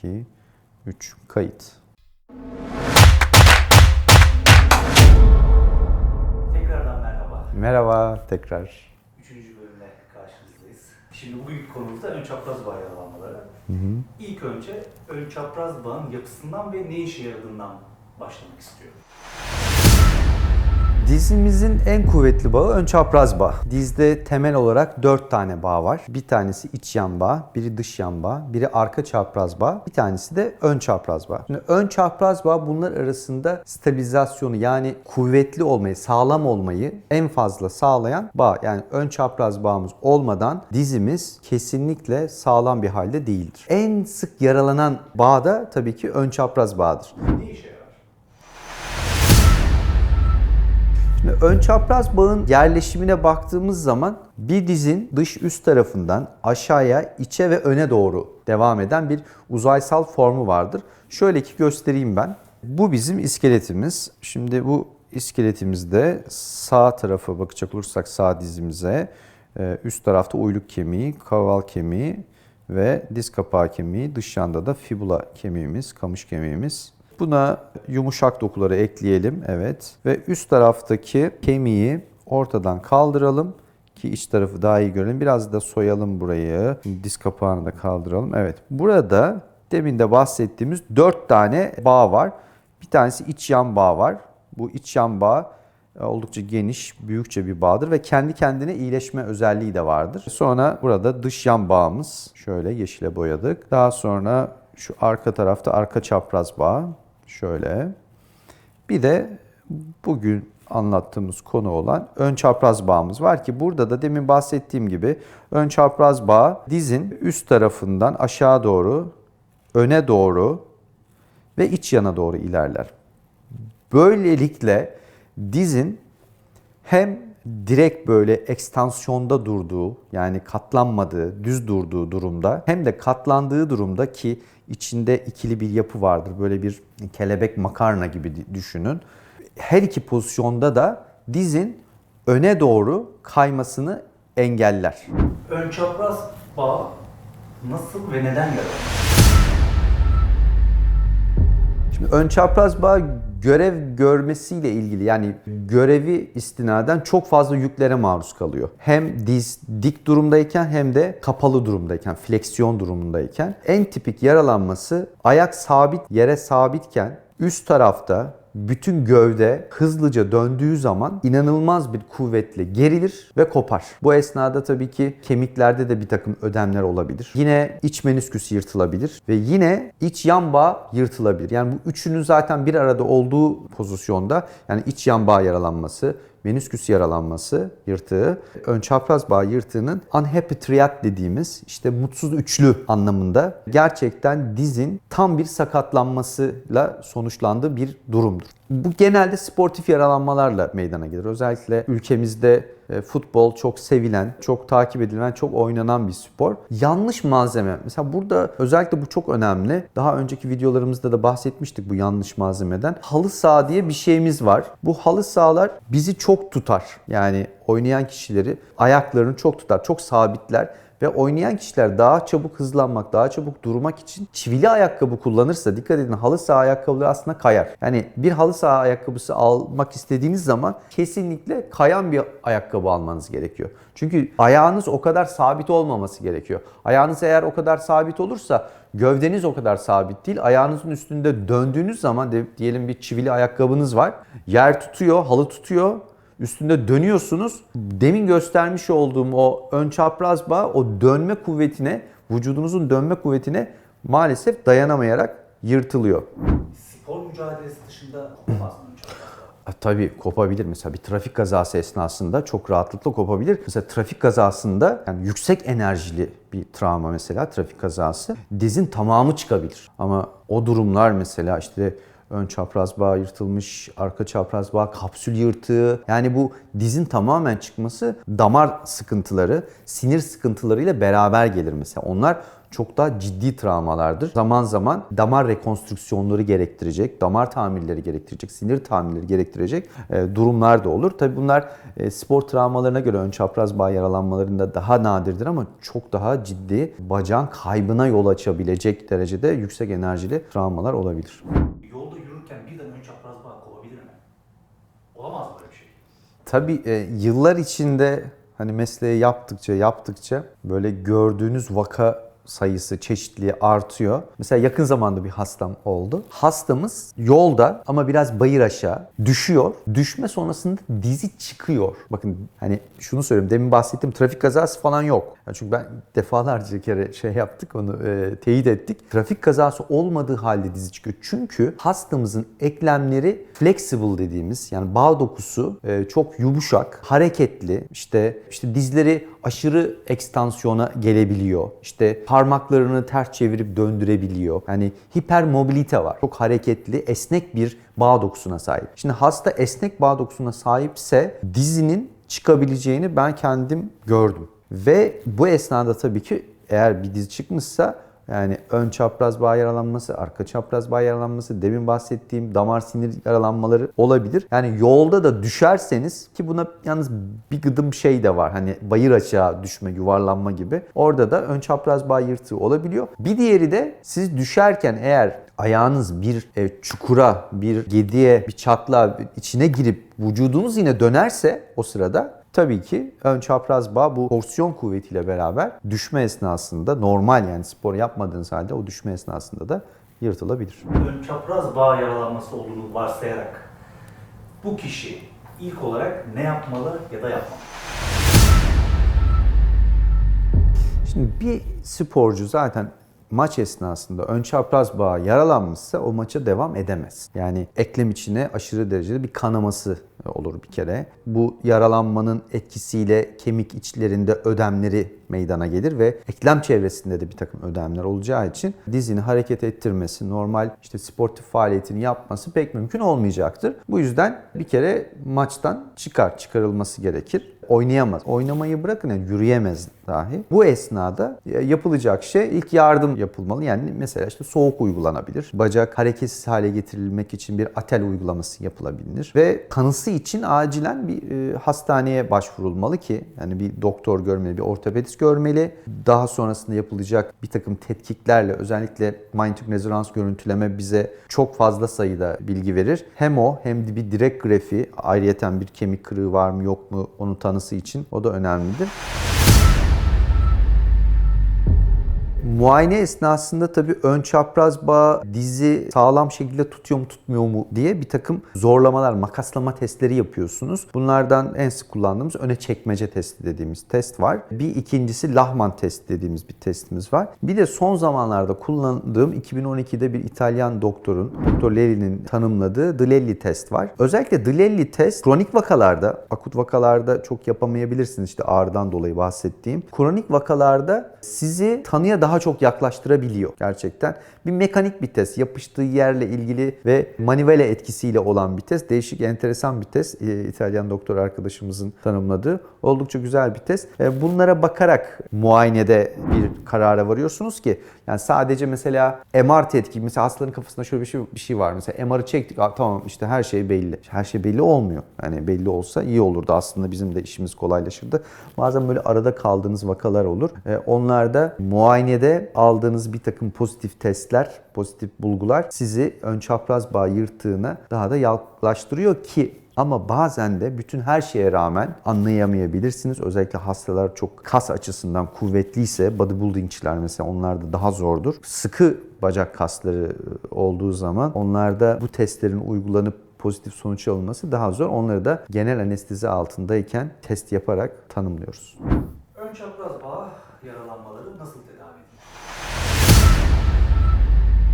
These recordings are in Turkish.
2, 3, kayıt. Tekrardan merhaba. Merhaba tekrar. Üçüncü bölümle karşınızdayız. Şimdi bugünkü konumuz da ön çapraz bağ yaralanmaları. İlk önce ön çapraz bağın yapısından ve ne işe yaradığından başlamak istiyorum. Dizimizin en kuvvetli bağı ön çapraz bağ. Dizde temel olarak 4 tane bağ var. Bir tanesi iç yan bağ, biri dış yan bağ, biri arka çapraz bağ, bir tanesi de ön çapraz bağ. Şimdi ön çapraz bağ bunlar arasında stabilizasyonu yani kuvvetli olmayı, sağlam olmayı en fazla sağlayan bağ. Yani ön çapraz bağımız olmadan dizimiz kesinlikle sağlam bir halde değildir. En sık yaralanan bağ da tabii ki ön çapraz bağdır. Ne işe Şimdi ön çapraz bağın yerleşimine baktığımız zaman bir dizin dış üst tarafından aşağıya, içe ve öne doğru devam eden bir uzaysal formu vardır. Şöyle ki göstereyim ben. Bu bizim iskeletimiz. Şimdi bu iskeletimizde sağ tarafa bakacak olursak sağ dizimize e, üst tarafta uyluk kemiği, kaval kemiği ve diz kapağı kemiği, dış yanda da fibula kemiğimiz, kamış kemiğimiz. Buna yumuşak dokuları ekleyelim. Evet. Ve üst taraftaki kemiği ortadan kaldıralım ki iç tarafı daha iyi görelim. Biraz da soyalım burayı. Diz kapağını da kaldıralım. Evet. Burada demin de bahsettiğimiz 4 tane bağ var. Bir tanesi iç yan bağ var. Bu iç yan bağ e, oldukça geniş, büyükçe bir bağdır ve kendi kendine iyileşme özelliği de vardır. Sonra burada dış yan bağımız şöyle yeşile boyadık. Daha sonra şu arka tarafta arka çapraz bağ şöyle. Bir de bugün anlattığımız konu olan ön çapraz bağımız var ki burada da demin bahsettiğim gibi ön çapraz bağ dizin üst tarafından aşağı doğru, öne doğru ve iç yana doğru ilerler. Böylelikle dizin hem direkt böyle ekstansiyonda durduğu yani katlanmadığı, düz durduğu durumda hem de katlandığı durumda ki içinde ikili bir yapı vardır. Böyle bir kelebek makarna gibi düşünün. Her iki pozisyonda da dizin öne doğru kaymasını engeller. Ön çapraz bağ nasıl ve neden yaralanır? Şimdi ön çapraz bağ görev görmesiyle ilgili yani görevi istinaden çok fazla yüklere maruz kalıyor. Hem diz dik durumdayken hem de kapalı durumdayken, fleksiyon durumundayken. En tipik yaralanması ayak sabit yere sabitken üst tarafta bütün gövde hızlıca döndüğü zaman inanılmaz bir kuvvetle gerilir ve kopar. Bu esnada tabii ki kemiklerde de bir takım ödemler olabilir. Yine iç menisküs yırtılabilir ve yine iç yan bağ yırtılabilir. Yani bu üçünün zaten bir arada olduğu pozisyonda yani iç yan bağ yaralanması, menisküs yaralanması yırtığı, ön çapraz bağ yırtığının unhappy triad dediğimiz işte mutsuz üçlü anlamında gerçekten dizin tam bir sakatlanmasıyla sonuçlandığı bir durumdur. Bu genelde sportif yaralanmalarla meydana gelir. Özellikle ülkemizde futbol çok sevilen, çok takip edilen, çok oynanan bir spor. Yanlış malzeme. Mesela burada özellikle bu çok önemli. Daha önceki videolarımızda da bahsetmiştik bu yanlış malzemeden. Halı saha diye bir şeyimiz var. Bu halı sahalar bizi çok tutar. Yani oynayan kişileri ayaklarını çok tutar, çok sabitler ve oynayan kişiler daha çabuk hızlanmak, daha çabuk durmak için çivili ayakkabı kullanırsa dikkat edin halı saha ayakkabıları aslında kayar. Yani bir halı saha ayakkabısı almak istediğiniz zaman kesinlikle kayan bir ayakkabı almanız gerekiyor. Çünkü ayağınız o kadar sabit olmaması gerekiyor. Ayağınız eğer o kadar sabit olursa gövdeniz o kadar sabit değil. Ayağınızın üstünde döndüğünüz zaman diyelim bir çivili ayakkabınız var. Yer tutuyor, halı tutuyor üstünde dönüyorsunuz. Demin göstermiş olduğum o ön çapraz bağ o dönme kuvvetine, vücudunuzun dönme kuvvetine maalesef dayanamayarak yırtılıyor. Spor mücadelesi dışında kopamaz mı? E, Tabii kopabilir. Mesela bir trafik kazası esnasında çok rahatlıkla kopabilir. Mesela trafik kazasında yani yüksek enerjili bir travma mesela trafik kazası dizin tamamı çıkabilir. Ama o durumlar mesela işte ön çapraz bağ yırtılmış, arka çapraz bağ, kapsül yırtığı. Yani bu dizin tamamen çıkması damar sıkıntıları, sinir sıkıntılarıyla beraber gelir mesela. Onlar çok daha ciddi travmalardır. Zaman zaman damar rekonstrüksiyonları gerektirecek, damar tamirleri gerektirecek, sinir tamirleri gerektirecek e, durumlar da olur. Tabii bunlar e, spor travmalarına göre ön çapraz bağ yaralanmalarında daha nadirdir ama çok daha ciddi bacağın kaybına yol açabilecek derecede yüksek enerjili travmalar olabilir. Yolda yürürken birden ön çapraz bağ kovabilir mi? Olamaz mı böyle bir şey? Tabii e, yıllar içinde hani mesleği yaptıkça yaptıkça böyle gördüğünüz vaka sayısı, çeşitliliği artıyor. Mesela yakın zamanda bir hastam oldu. Hastamız yolda ama biraz bayır aşağı düşüyor. Düşme sonrasında dizi çıkıyor. Bakın hani şunu söyleyeyim. Demin bahsettiğim trafik kazası falan yok. Yani çünkü ben defalarca kere şey yaptık onu e, teyit ettik. Trafik kazası olmadığı halde dizi çıkıyor. Çünkü hastamızın eklemleri flexible dediğimiz yani bağ dokusu e, çok yumuşak, hareketli. İşte işte dizleri aşırı ekstansiyona gelebiliyor. İşte parmaklarını ters çevirip döndürebiliyor. Yani hipermobilite var. Çok hareketli, esnek bir bağ dokusuna sahip. Şimdi hasta esnek bağ dokusuna sahipse dizinin çıkabileceğini ben kendim gördüm. Ve bu esnada tabii ki eğer bir dizi çıkmışsa yani ön çapraz bağ yaralanması, arka çapraz bağ yaralanması, demin bahsettiğim damar sinir yaralanmaları olabilir. Yani yolda da düşerseniz ki buna yalnız bir gıdım şey de var. Hani bayır aşağı düşme, yuvarlanma gibi. Orada da ön çapraz bağ yırtığı olabiliyor. Bir diğeri de siz düşerken eğer ayağınız bir e, çukura, bir gediye, bir çatlağa içine girip vücudunuz yine dönerse o sırada Tabii ki ön çapraz bağ bu porsiyon kuvvetiyle beraber düşme esnasında normal yani spor yapmadığınız halde o düşme esnasında da yırtılabilir. Ön çapraz bağ yaralanması olduğunu varsayarak bu kişi ilk olarak ne yapmalı ya da yapmamalı? Şimdi bir sporcu zaten maç esnasında ön çapraz bağ yaralanmışsa o maça devam edemez. Yani eklem içine aşırı derecede bir kanaması olur bir kere. Bu yaralanmanın etkisiyle kemik içlerinde ödemleri meydana gelir ve eklem çevresinde de bir takım ödemler olacağı için dizini hareket ettirmesi, normal işte sportif faaliyetini yapması pek mümkün olmayacaktır. Bu yüzden bir kere maçtan çıkar, çıkarılması gerekir. Oynayamaz. Oynamayı bırakın yani yürüyemez dahi. Bu esnada yapılacak şey ilk yardım yapılmalı. Yani mesela işte soğuk uygulanabilir. Bacak hareketsiz hale getirilmek için bir atel uygulaması yapılabilir. Ve kanısı için acilen bir e, hastaneye başvurulmalı ki yani bir doktor görmeli, bir ortopedist görmeli. Daha sonrasında yapılacak bir takım tetkiklerle özellikle manyetik rezonans görüntüleme bize çok fazla sayıda bilgi verir. Hem o hem de bir direkt grafi ayrıyeten bir kemik kırığı var mı yok mu onun tanısı için o da önemlidir. Muayene esnasında tabii ön çapraz bağ dizi sağlam şekilde tutuyor mu tutmuyor mu diye bir takım zorlamalar, makaslama testleri yapıyorsunuz. Bunlardan en sık kullandığımız öne çekmece testi dediğimiz test var. Bir ikincisi Lahman test dediğimiz bir testimiz var. Bir de son zamanlarda kullandığım 2012'de bir İtalyan doktorun, Dr. Lelli'nin tanımladığı Dlelli test var. Özellikle Dlelli test kronik vakalarda, akut vakalarda çok yapamayabilirsiniz işte ağrıdan dolayı bahsettiğim. Kronik vakalarda sizi tanıya daha çok yaklaştırabiliyor gerçekten. Bir mekanik bir test, yapıştığı yerle ilgili ve manivela etkisiyle olan bir test. Değişik, enteresan bir test. Ee, İtalyan doktor arkadaşımızın tanımladığı. Oldukça güzel bir test. Ee, bunlara bakarak muayenede bir karara varıyorsunuz ki yani sadece mesela MR tetki, mesela hastaların kafasında şöyle bir şey, bir şey var. Mesela MR'ı çektik, Aa, tamam işte her şey belli. Her şey belli olmuyor. Yani belli olsa iyi olurdu. Aslında bizim de işimiz kolaylaşırdı. Bazen böyle arada kaldığınız vakalar olur. Ee, onlarda muayenede aldığınız bir takım pozitif testler, pozitif bulgular sizi ön çapraz bağ yırtığına daha da yaklaştırıyor ki ama bazen de bütün her şeye rağmen anlayamayabilirsiniz. Özellikle hastalar çok kas açısından kuvvetliyse bodybuildingçiler mesela onlarda daha zordur. Sıkı bacak kasları olduğu zaman onlarda bu testlerin uygulanıp pozitif sonuç alınması daha zor. Onları da genel anestezi altındayken test yaparak tanımlıyoruz. Ön çapraz bağ yaralanmaları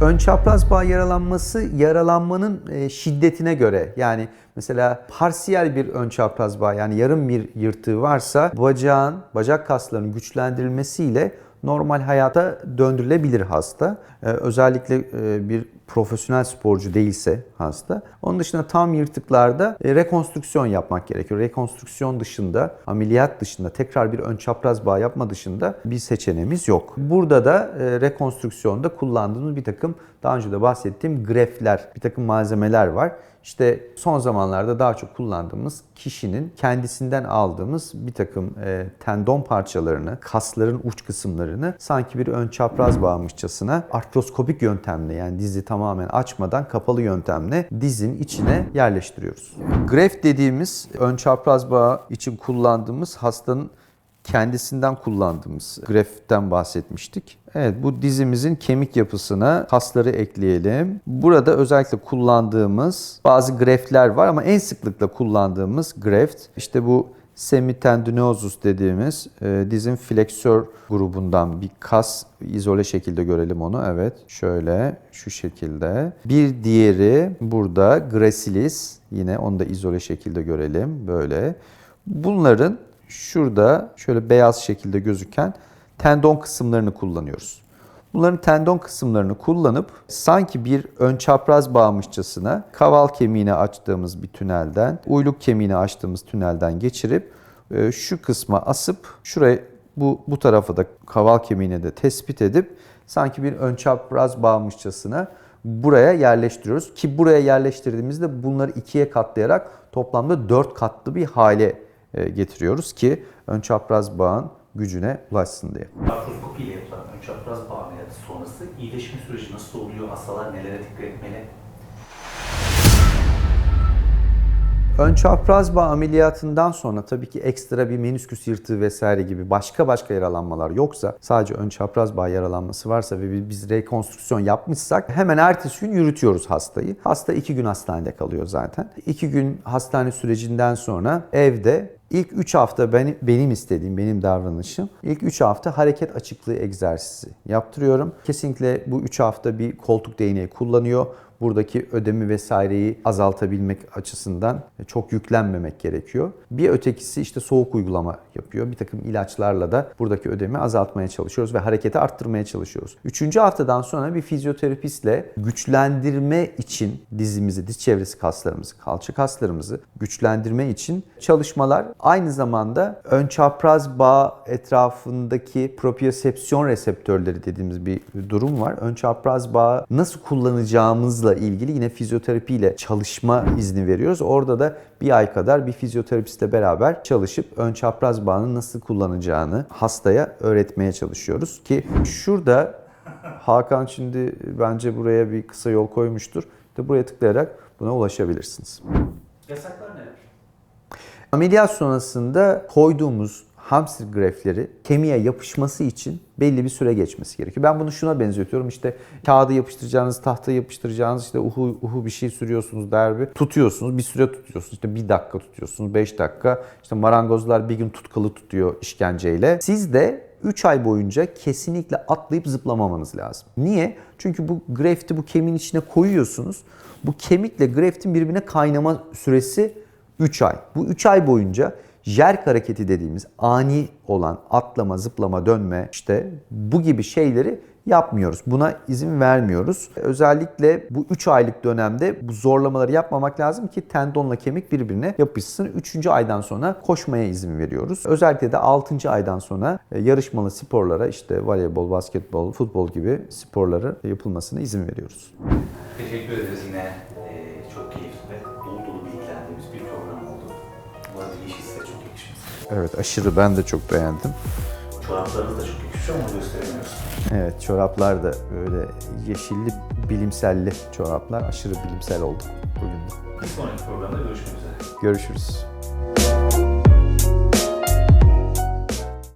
Ön çapraz bağ yaralanması yaralanmanın e, şiddetine göre yani mesela parsiyel bir ön çapraz bağ yani yarım bir yırtığı varsa bacağın bacak kaslarının güçlendirilmesiyle normal hayata döndürülebilir hasta. Ee, özellikle e, bir profesyonel sporcu değilse hasta. Onun dışında tam yırtıklarda e, rekonstrüksiyon yapmak gerekiyor. Rekonstrüksiyon dışında, ameliyat dışında, tekrar bir ön çapraz bağ yapma dışında bir seçeneğimiz yok. Burada da e, rekonstrüksiyonda kullandığımız bir takım daha önce de bahsettiğim grefler, bir takım malzemeler var. İşte son zamanlarda daha çok kullandığımız kişinin kendisinden aldığımız bir takım e, tendon parçalarını, kasların uç kısımlarını sanki bir ön çapraz bağmışçasına artroskopik yöntemle yani dizi tamamen açmadan kapalı yöntemle dizin içine yerleştiriyoruz. Greft dediğimiz ön çapraz bağ için kullandığımız hastanın kendisinden kullandığımız greften bahsetmiştik. Evet bu dizimizin kemik yapısına kasları ekleyelim. Burada özellikle kullandığımız bazı greftler var ama en sıklıkla kullandığımız greft işte bu semitendinosus dediğimiz e, dizin fleksör grubundan bir kas izole şekilde görelim onu. Evet şöyle şu şekilde. Bir diğeri burada gracilis yine onu da izole şekilde görelim böyle. Bunların şurada şöyle beyaz şekilde gözüken tendon kısımlarını kullanıyoruz. Bunların tendon kısımlarını kullanıp sanki bir ön çapraz bağmışçasına kaval kemiğini açtığımız bir tünelden, uyluk kemiğini açtığımız tünelden geçirip e, şu kısma asıp şuraya bu bu tarafa da kaval kemiğine de tespit edip sanki bir ön çapraz bağmışçasına buraya yerleştiriyoruz. Ki buraya yerleştirdiğimizde bunları ikiye katlayarak toplamda dört katlı bir hale e, getiriyoruz ki ön çapraz bağın gücüne ulaşsın diye. Artroskopi ile yapılan ön çapraz bağ ameliyatı sonrası iyileşme süreci nasıl oluyor? Hastalar nelere dikkat etmeli? Ön çapraz bağ ameliyatından sonra tabii ki ekstra bir menisküs yırtığı vesaire gibi başka başka yaralanmalar yoksa sadece ön çapraz bağ yaralanması varsa ve biz rekonstrüksiyon yapmışsak hemen ertesi gün yürütüyoruz hastayı. Hasta iki gün hastanede kalıyor zaten. İki gün hastane sürecinden sonra evde İlk 3 hafta benim, benim istediğim, benim davranışım ilk 3 hafta hareket açıklığı egzersizi yaptırıyorum. Kesinlikle bu 3 hafta bir koltuk değneği kullanıyor. Buradaki ödemi vesaireyi azaltabilmek açısından çok yüklenmemek gerekiyor. Bir ötekisi işte soğuk uygulama yapıyor. Bir takım ilaçlarla da buradaki ödemi azaltmaya çalışıyoruz ve hareketi arttırmaya çalışıyoruz. Üçüncü haftadan sonra bir fizyoterapistle güçlendirme için dizimizi, diz çevresi kaslarımızı, kalça kaslarımızı güçlendirme için çalışmalar aynı zamanda ön çapraz bağ etrafındaki propriosepsiyon reseptörleri dediğimiz bir durum var. Ön çapraz bağ nasıl kullanacağımızla ilgili yine fizyoterapiyle çalışma izni veriyoruz. Orada da bir ay kadar bir fizyoterapistle beraber çalışıp ön çapraz bağını nasıl kullanacağını hastaya öğretmeye çalışıyoruz ki şurada Hakan şimdi bence buraya bir kısa yol koymuştur. İşte buraya tıklayarak buna ulaşabilirsiniz. Yasaklar neler? Ameliyat sonrasında koyduğumuz hamster grefleri kemiğe yapışması için belli bir süre geçmesi gerekiyor. Ben bunu şuna benzetiyorum. İşte kağıdı yapıştıracağınız, tahtayı yapıştıracağınız, işte uhu, uhu bir şey sürüyorsunuz derbi. Tutuyorsunuz, bir süre tutuyorsunuz. İşte bir dakika tutuyorsunuz, beş dakika. İşte marangozlar bir gün tutkalı tutuyor işkenceyle. Siz de 3 ay boyunca kesinlikle atlayıp zıplamamanız lazım. Niye? Çünkü bu grefti bu kemiğin içine koyuyorsunuz. Bu kemikle greftin birbirine kaynama süresi 3 ay. Bu 3 ay boyunca jerk hareketi dediğimiz ani olan atlama, zıplama, dönme işte bu gibi şeyleri yapmıyoruz. Buna izin vermiyoruz. Özellikle bu 3 aylık dönemde bu zorlamaları yapmamak lazım ki tendonla kemik birbirine yapışsın. 3. aydan sonra koşmaya izin veriyoruz. Özellikle de 6. aydan sonra e, yarışmalı sporlara işte voleybol, basketbol, futbol gibi sporları yapılmasına izin veriyoruz. Teşekkür ederiz yine. Ee, çok keyifli Evet aşırı ben de çok beğendim. Çoraplarınız da çok yakışmış ama gösteremiyoruz. Evet çoraplar da böyle yeşilli bilimselli çoraplar aşırı bilimsel oldu bugün de. Bir sonraki programda görüşmek üzere. Görüşürüz.